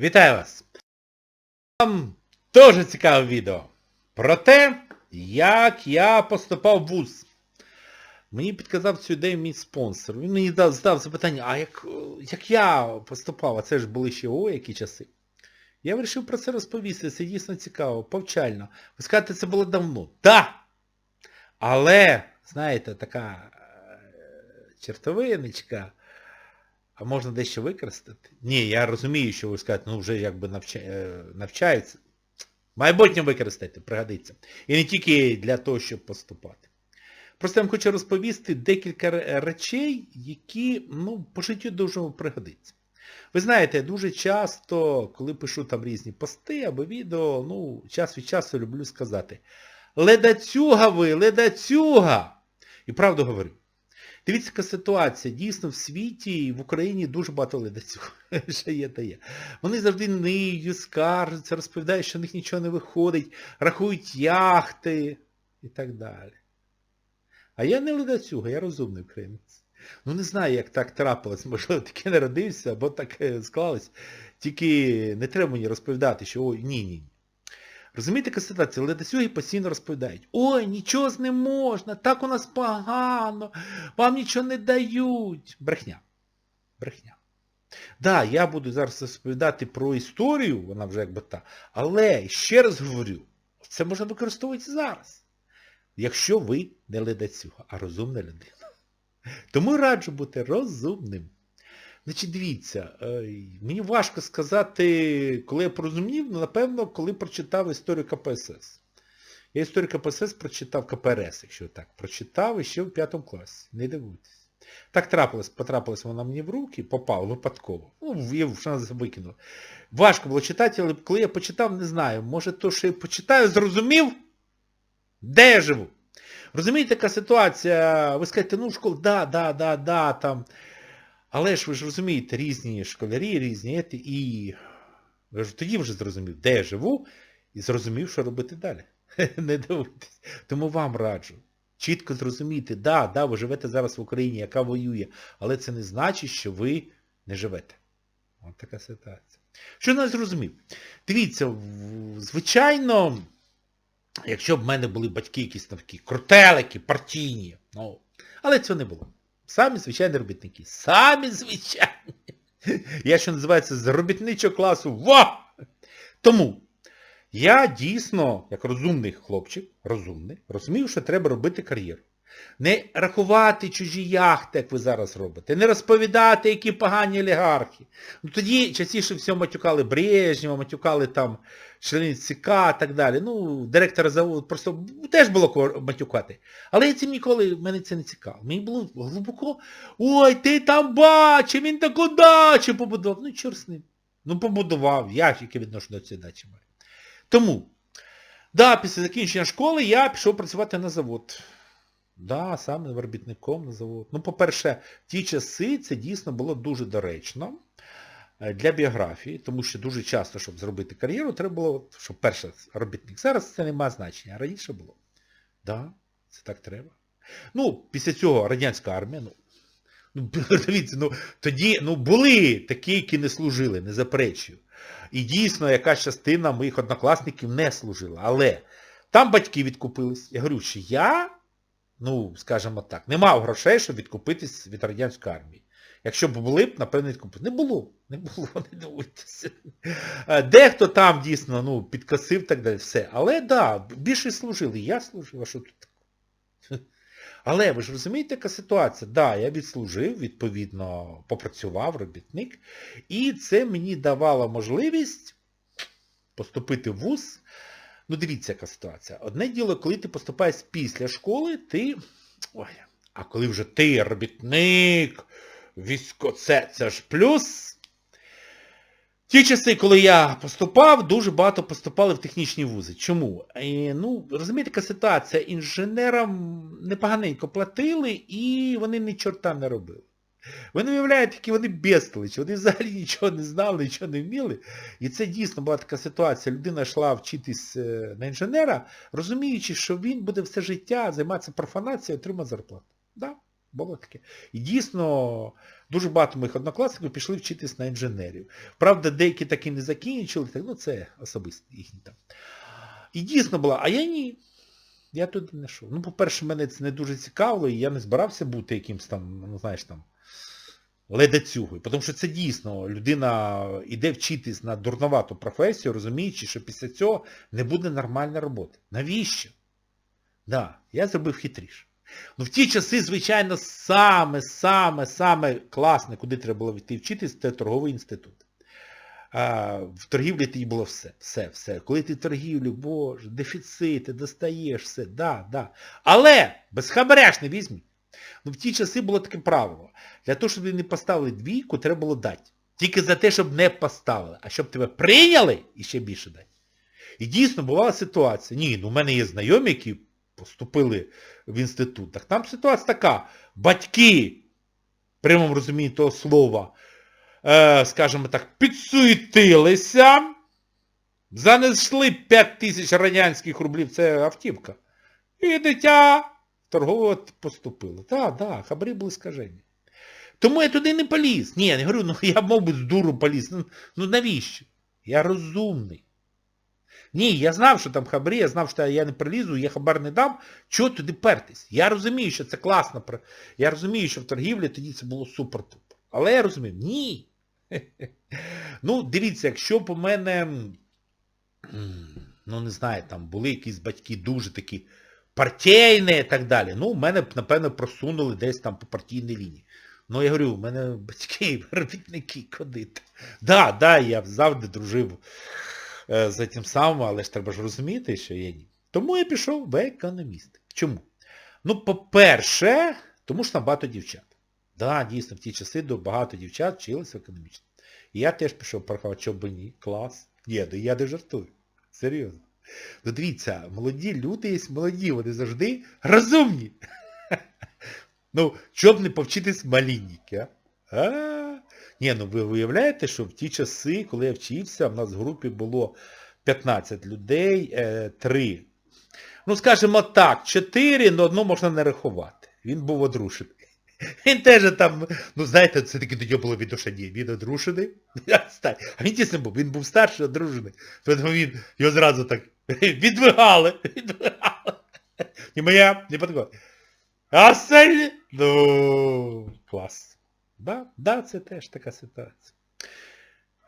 Вітаю вас! Вам дуже цікаве відео про те, як я поступав в ВУЗ. Мені підказав цю ідею мій спонсор. Він мені дав, задав запитання, а як, як я поступав, а це ж були ще о, які часи. Я вирішив про це розповісти, це дійсно цікаво, повчально. Ви скажете, це було давно. Так! Але, знаєте, така е, чертовиночка, а можна дещо використати? Ні, я розумію, що ви скажете, ну вже якби е, навчаються. Майбутнє використати, пригодиться. І не тільки для того, щоб поступати. Просто я вам хочу розповісти декілька речей, які ну, по життю дуже пригодиться. Ви знаєте, дуже часто, коли пишу там різні пости або відео, ну, час від часу люблю сказати, ледацюга ви, ледацюга! І правду говорю. Дивіться, ситуація. Дійсно, в світі і в Україні дуже багато ледацюг. Що є, та є. Вони завжди ниють, скаржаться, розповідають, що в них нічого не виходить, рахують яхти і так далі. А я не ледацюга, я розумний українець. Ну не знаю, як так трапилось, можливо, таки народився, або так е, склалось. Тільки не треба мені розповідати, що ой, ні, ні. ні. Розумієте, яка ситуація? Ледацюги постійно розповідають. Ой, нічого з не можна, так у нас погано, вам нічого не дають. Брехня. Брехня. Так, да, я буду зараз розповідати про історію, вона вже якби та, але ще раз говорю, це можна використовувати зараз. Якщо ви не ледацюга, а розумна людина. Тому раджу бути розумним. Значить, дивіться, е, мені важко сказати, коли я порозумів, ну, напевно, коли прочитав історію КПСС. Я історію КПСС прочитав КПРС, якщо так, прочитав ще в п'ятому класі. Не дивуйтесь. Так трапилось, потрапилась вона мені в руки, попала випадково. Ну, я в шанс викинув. Важко було читати, але коли я почитав, не знаю. Може то, що я почитаю, зрозумів, де я живу. Розумієте, яка ситуація, ви скажете, ну, школа, да, да, да, да, там. Але ж ви ж розумієте, різні школярі, різні ети, і я ж тоді вже зрозумів, де я живу, і зрозумів, що робити далі. Не дивуйтесь. Тому вам раджу. Чітко зрозуміти, да, да, ви живете зараз в Україні, яка воює, але це не значить, що ви не живете. Ось така ситуація. Що не зрозумів? Дивіться, звичайно, якщо б в мене були батьки якісь такі крутелики, партійні, ну, але цього не було. Самі звичайні робітники. Самі звичайні. Я що називається з робітничого класу. Во! Тому я дійсно, як розумний хлопчик, розумний, розумів, що треба робити кар'єру. Не рахувати чужі яхти, як ви зараз робите, не розповідати, які погані олігархи. Ну тоді частіше всього матюкали Брежнєва, матюкали там членів ЦК і так далі. Ну, директора заводу просто теж було матюкати. Але я цим ніколи, мене це не цікаво. Мені було глибоко, ой, ти там бачив, він таку дачу побудував. Ну, чор з ним. Ну, побудував, я яке відношення до цієї дачі маю. Тому, да, після закінчення школи я пішов працювати на завод. Да, саме робітником на. Ну, по-перше, ті часи це дійсно було дуже доречно е, для біографії, тому що дуже часто, щоб зробити кар'єру, треба було, щоб перше робітник. Зараз це не має значення, а раніше було. Да, це так треба. Ну, після цього радянська армія, ну, ну дивіться, ну, тоді ну, були такі, які не служили, не заперечую. І дійсно, якась частина моїх однокласників не служила. Але там батьки відкупились. Я говорю, що я, ну, скажімо так, не мав грошей, щоб відкупитись від радянської армії. Якщо б були б, напевно, відкупили. Не було, не було, не дивуйтеся. Е, Дехто там дійсно ну, підкосив так далі, все. Але да, більше служили. Я служив, а що тут? Але ви ж розумієте, яка ситуація? Да, я відслужив, відповідно, попрацював робітник, і це мені давало можливість поступити в ВУЗ. Ну, дивіться, яка ситуація. Одне діло, коли ти поступаєш після школи, ти... Ой, а коли вже ти робітник, військо, це, це ж плюс. Ті часи, коли я поступав, дуже багато поступали в технічні вузи. Чому? І, ну, розумієте, яка ситуація, інженерам непоганенько платили і вони ні чорта не робили. Ви не уявляєте, які вони безтоличі, вони взагалі нічого не знали, нічого не вміли. І це дійсно була така ситуація. Людина йшла вчитись е, на інженера, розуміючи, що він буде все життя займатися профанацією, отримати зарплату. Да? Було таке. І дійсно, дуже багато моїх однокласників пішли вчитись на інженерів. Правда, деякі так і не закінчили, так, ну це особисто їхні там. І дійсно була, а я ні. Я туди не йшов. Ну, по-перше, мене це не дуже цікавило, і я не збирався бути якимсь там, ну знаєш там, ледацюгою. Тому що це дійсно, людина йде вчитись на дурновату професію, розуміючи, що після цього не буде нормальної роботи. Навіщо? Да, я зробив хитріше. Ну в ті часи, звичайно, саме, саме, саме класне, куди треба було йти вчитись, це торговий інститут. А, в торгівлі тоді було все, все, все. Коли ти торгівлю, боже, дефіцити, достаєш все, да, да. Але без хабаря ж не візьміть. Ну в ті часи було таке правило. Для того, щоб не поставили двійку, треба було дати. Тільки за те, щоб не поставили. А щоб тебе прийняли, і ще більше дати. І дійсно бувала ситуація. Ні, ну в мене є знайомі, які поступили в інститут. Так там ситуація така. Батьки, в прямому розумінні того слова, е, скажімо так, підсуетилися, занесли 5 тисяч радянських рублів, це автівка. І дитя торгово поступило. Так, так, хабарі були скажені. Тому я туди не поліз. Ні, я не говорю, ну я мов би з дуру поліз. Ну, ну навіщо? Я розумний. Ні, я знав, що там хабарі, я знав, що я не прилізу, я хабар не дам. Чого туди пертись? Я розумію, що це класно. Я розумію, що в торгівлі тоді це було супер-тупер. Але я розумію, ні. Ну, дивіться, якщо б у мене, ну не знаю, там були якісь батьки дуже такі партійні і так далі, ну, мене б, напевно, просунули десь там по партійній лінії. Ну, я говорю, у мене батьки, робітники, кодити. Да, да, я завжди дружив е, за тим самим, але ж треба ж розуміти, що я ні. Тому я пішов в економіст. Чому? Ну, по-перше, тому що там багато дівчат. Да, дійсно, в ті часи багато дівчат вчилися економічно. І я теж пішов порахувати, що би ні. Клас. Ні, ну я не жартую. Серйозно. Ну дивіться, молоді люди є молоді, вони завжди розумні. Ну, щоб не повчитись малінніки, а? Ні, ну ви уявляєте, що в ті часи, коли я вчився, в нас в групі було 15 людей, 3. Ну, скажімо так, 4, але одну можна не рахувати. Він був одрушений. Він теж там, ну знаєте, це таки тоді було відношення. Він одрушений. А він дійсно був, він був старший, одружений. Тому він його зразу так відвигали. Відвигали. І моя не подходить. А селі... Ну, клас. Да, да, це теж така ситуація.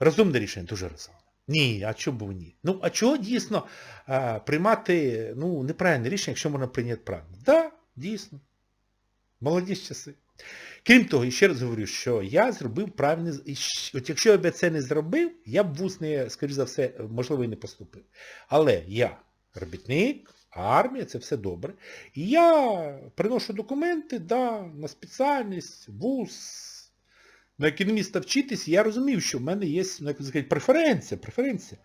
Розумне рішення, дуже розумне. Ні, а чому б ні? Ну, а чого дійсно а, приймати ну, неправильне рішення, якщо можна прийняти правильно? Так, да, дійсно. Молоді часи. Крім того, і ще раз говорю, що я зробив правильне... От якщо я б це не зробив, я б вуз не, скоріш за все, можливо, і не поступив. Але я робітник, армія, це все добре. І я приношу документи, да, на спеціальність, вуз, на економіста вчитись, я розумів, що в мене є, ну, сказати, преференція, преференція.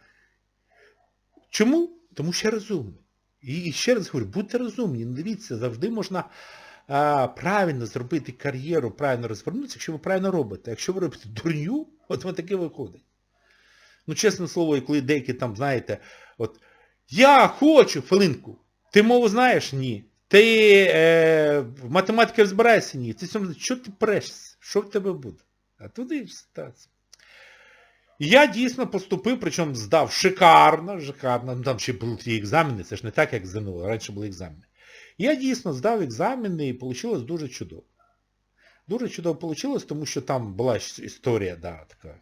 Чому? Тому що я розумний. І ще раз говорю, будьте розумні, не дивіться, завжди можна а, правильно зробити кар'єру, правильно розвернутися, якщо ви правильно робите. Якщо ви робите дурню, от воно таке виходить. Ну, чесне слово, коли деякі там, знаєте, от, я хочу, хвилинку, ти мову знаєш? Ні. Ти е, в математиці розбираєшся? Ні. Ти що ти прешся? Що в тебе буде? А туди ж ситуація. Я дійсно поступив, причому здав шикарно, шикарно. Ну там ще були ті екзамени, це ж не так, як ЗНО, раніше були екзамени. Я дійсно здав екзамени і вийшло дуже чудово. Дуже чудово вийшло, тому що там була історія, да, така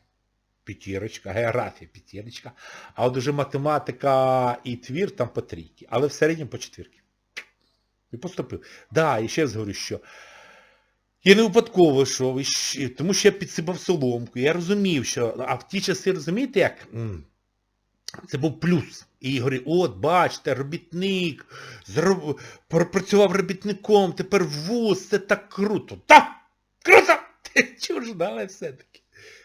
п'ятірочка, географія п'ятірочка, а от уже математика і твір там по трійки, але в середньому по четвірки. І поступив. Да, і ще раз говорю, що я не випадково йшов, тому що я підсипав соломку. Я розумів, що... А в ті часи, розумієте, як? Це був плюс. І говорю, от, бачите, робітник, зроб... пропрацював робітником, тепер вуз, це так круто. Так, круто! Ж дали все-таки?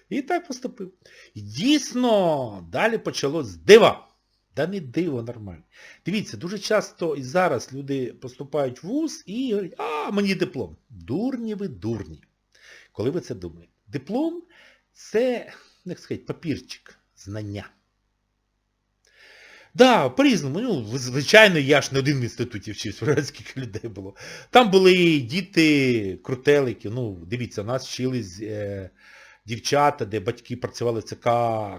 І так поступив. І дійсно, далі почалось дива. Да не диво нормально. Дивіться, дуже часто і зараз люди поступають в ВУЗ і говорять, а, мені диплом. Дурні ви, дурні. Коли ви це думаєте? Диплом це, як сказати, папірчик, знання. Да, по-різному. Ну, звичайно, я ж не один в інституті вчився, вже скільки людей було. Там були діти крутелики, ну, дивіться, нас вчились е, дівчата, де батьки працювали ЦК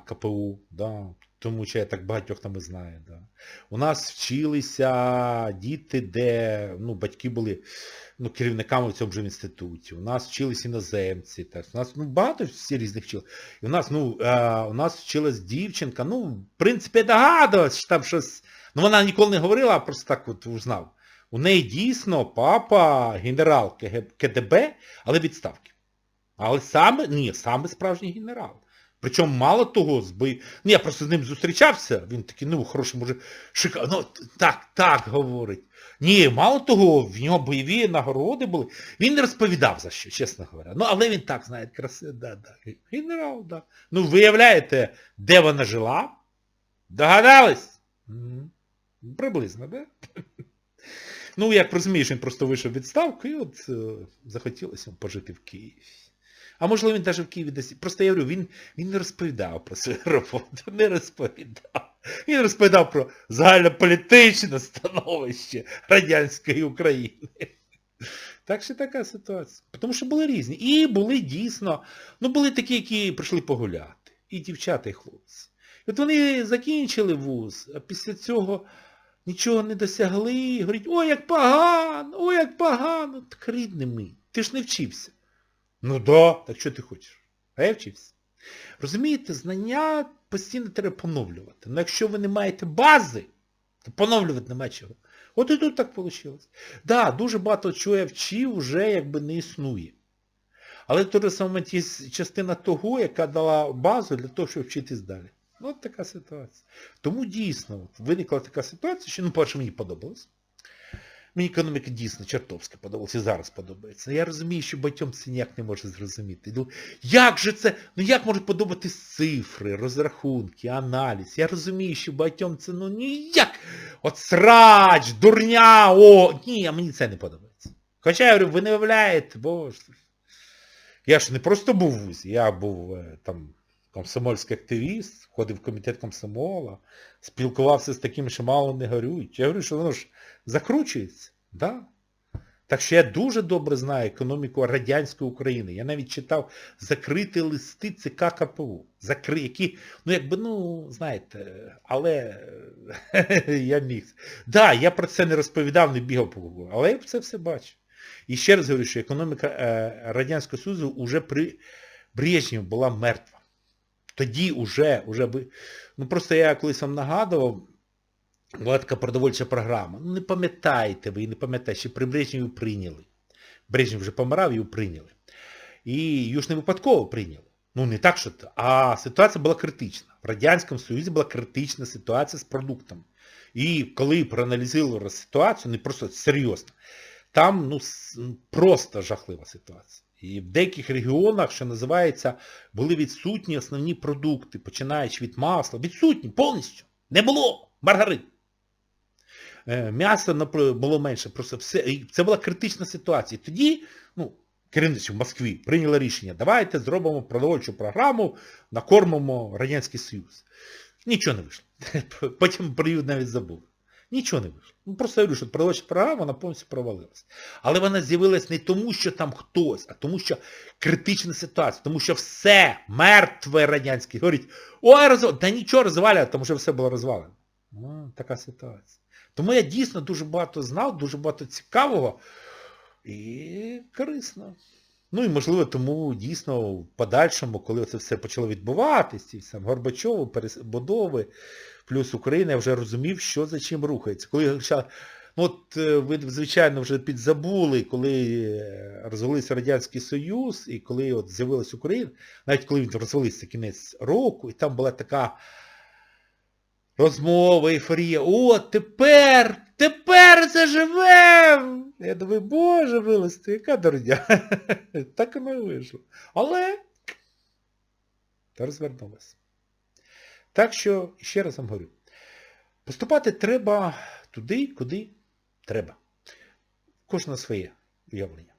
КПУ, да, тому що я так багатьох там і знаю. Да. У нас вчилися діти, де ну, батьки були ну, керівниками в цьому ж інституті. У нас вчились іноземці. Так. У нас ну, багато всі різних вчили. І у нас, ну, е, у нас вчилась дівчинка, ну, в принципі, догадувалась, що там щось. Ну, вона ніколи не говорила, а просто так от узнав. У неї дійсно папа генерал КДБ, але відставки. Але саме, ні, саме справжній генерал. Причому мало того, з. Ну, я просто з ним зустрічався, він такий, ну, хороший, може, шика... Ну, так, так говорить. Ні, мало того, в нього бойові нагороди були. Він не розповідав за що, чесно говоря. Ну, але він так знає, красиво, да, да. Генерал, да. Ну, виявляєте, де вона жила? Догадались? Приблизно, да? Ну, як розумієш, він просто вийшов відставку і от е, захотілося пожити в Києві. А можливо він навіть в Києві десь. Просто я говорю, він, він не розповідав про свою роботу, не розповідав. Він розповідав про загальнополітичне становище радянської України. Так що така ситуація. Тому що були різні. І були дійсно, ну були такі, які прийшли погуляти. І дівчата, і хлопці. І от вони закінчили вуз, а після цього нічого не досягли, говорять, ой, як погано, ой, як погано. Так рідний мій, ти ж не вчився. Ну да, так що ти хочеш? А я вчився. Розумієте, знання постійно треба поновлювати. Ну якщо ви не маєте бази, то поновлювати нема чого. От і тут так вийшло. Так, да, дуже багато чого я вчив, вже якби не існує. Але в той самий момент є частина того, яка дала базу для того, щоб вчитись далі. Ну, от така ситуація. Тому дійсно, виникла така ситуація, що, ну, перше, мені подобалось. Мені економіка дійсно чертовськи подобалася зараз подобається. Я розумію, що батьом це ніяк не може зрозуміти. Ну, як же це, ну як можуть подобатись цифри, розрахунки, аналіз? Я розумію, що батьом це ну ніяк. От срач, дурня, о, ні, а мені це не подобається. Хоча я говорю, ви не виявляєте, бо я ж не просто був в ВУЗі, я був е, там комсомольський активіст, входив в комітет комсомола, спілкувався з такими, що мало не горюють. Я говорю, що воно ж закручується. Да? Так що я дуже добре знаю економіку радянської України. Я навіть читав закриті листи ЦК КПУ, закри, які, ну якби, ну, знаєте, але я міг. Так, да, я про це не розповідав, не бігав по кругу, але я це все бачив. І ще раз говорю, що економіка е, Радянського Союзу вже при Брежнєві була мертва. Тоді вже, вже би... Ну просто я колись вам нагадував, була така продовольча програма. Ну не пам'ятаєте ви, і не пам'ятаєте, що при Брежнєві прийняли. Брежнєв вже помирав, його прийняли. І ж не випадково прийняли. Ну не так, що... А ситуація була критична. В Радянському Союзі була критична ситуація з продуктами. І коли проаналізували ситуацію, не просто серйозно, там ну, ну, просто жахлива ситуація. І в деяких регіонах, що називається, були відсутні основні продукти, починаючи від масла. Відсутні повністю. Не було маргарин. Е, М'яса було менше. Просто все. Це була критична ситуація. Тоді, ну, керівництво в Москві прийняло рішення, давайте зробимо продовольчу програму, накормимо Радянський Союз. Нічого не вийшло. Потім період навіть забув. Нічого не вийшло. Ну просто я говорю, що продовольча програма, вона повністю провалилась. Але вона з'явилась не тому, що там хтось, а тому, що критична ситуація, тому що все мертве радянське. Говорить, ой, розвал... Та нічого розваляє, тому що все було розвалено. Ну, така ситуація. Тому я дійсно дуже багато знав, дуже багато цікавого і корисно. Ну і можливо тому дійсно в подальшому, коли це все почало відбуватись, і сам Горбачову, перебудови, плюс Україна, я вже розумів, що за чим рухається. Коли ну от е, ви, звичайно, вже підзабули, коли е, розвалився Радянський Союз, і коли от з'явилась Україна, навіть коли він розвалився кінець року, і там була така розмова, ейфорія. О, тепер, тепер заживем! Я думаю, боже милости, яка дурня. Так і вийшло. Але та розвернулося. Так що, ще раз вам говорю, поступати треба туди, куди треба. Кожна своє уявлення.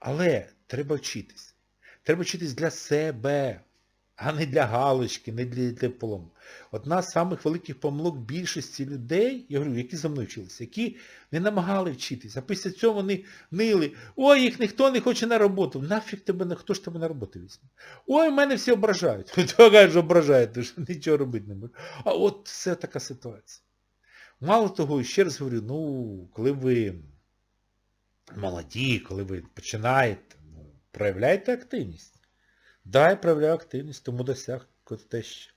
Але треба вчитись. Треба вчитись для себе. А не для галочки, не для диплому. Одна з самих великих помилок більшості людей, я говорю, які за мною вчилися, які не намагали вчитися, а після цього вони нили, ой, їх ніхто не хоче на роботу. Нафіг тебе, хто ж тебе на роботу візьме? Ой, мене всі ображають. Хто каже, ображають, ти ж нічого робити не можеш. А от все така ситуація. Мало того, ще раз говорю, ну, коли ви молоді, коли ви починаєте, ну, проявляйте активність. Да, я проявляю активність, тому досяг те ще.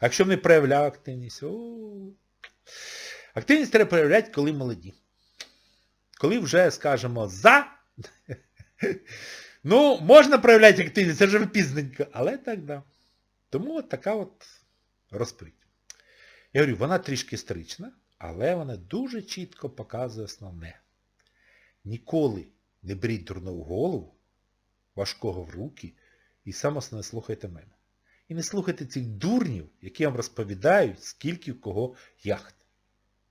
А якщо не проявляю активність, о, активність треба проявляти, коли молоді. Коли вже, скажемо, за, ну, можна проявляти активність, це вже пізненько, але так, да. Тому от така от розповідь. Я говорю, вона трішки історична, але вона дуже чітко показує основне. Ніколи не беріть дурну голову, важкого в руки, і сам слухайте мене. І не слухайте цих дурнів, які вам розповідають, скільки в кого яхт.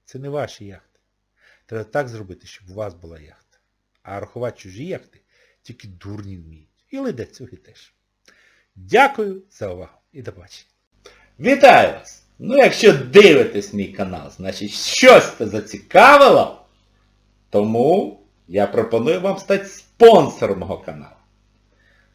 Це не ваші яхти. Треба так зробити, щоб у вас була яхта. А рахувати чужі яхти тільки дурні вміють. І ледацюги теж. Дякую за увагу і до побачення. Вітаю вас! Ну, якщо дивитесь мій канал, значить щось це зацікавило, тому я пропоную вам стати спонсором мого каналу.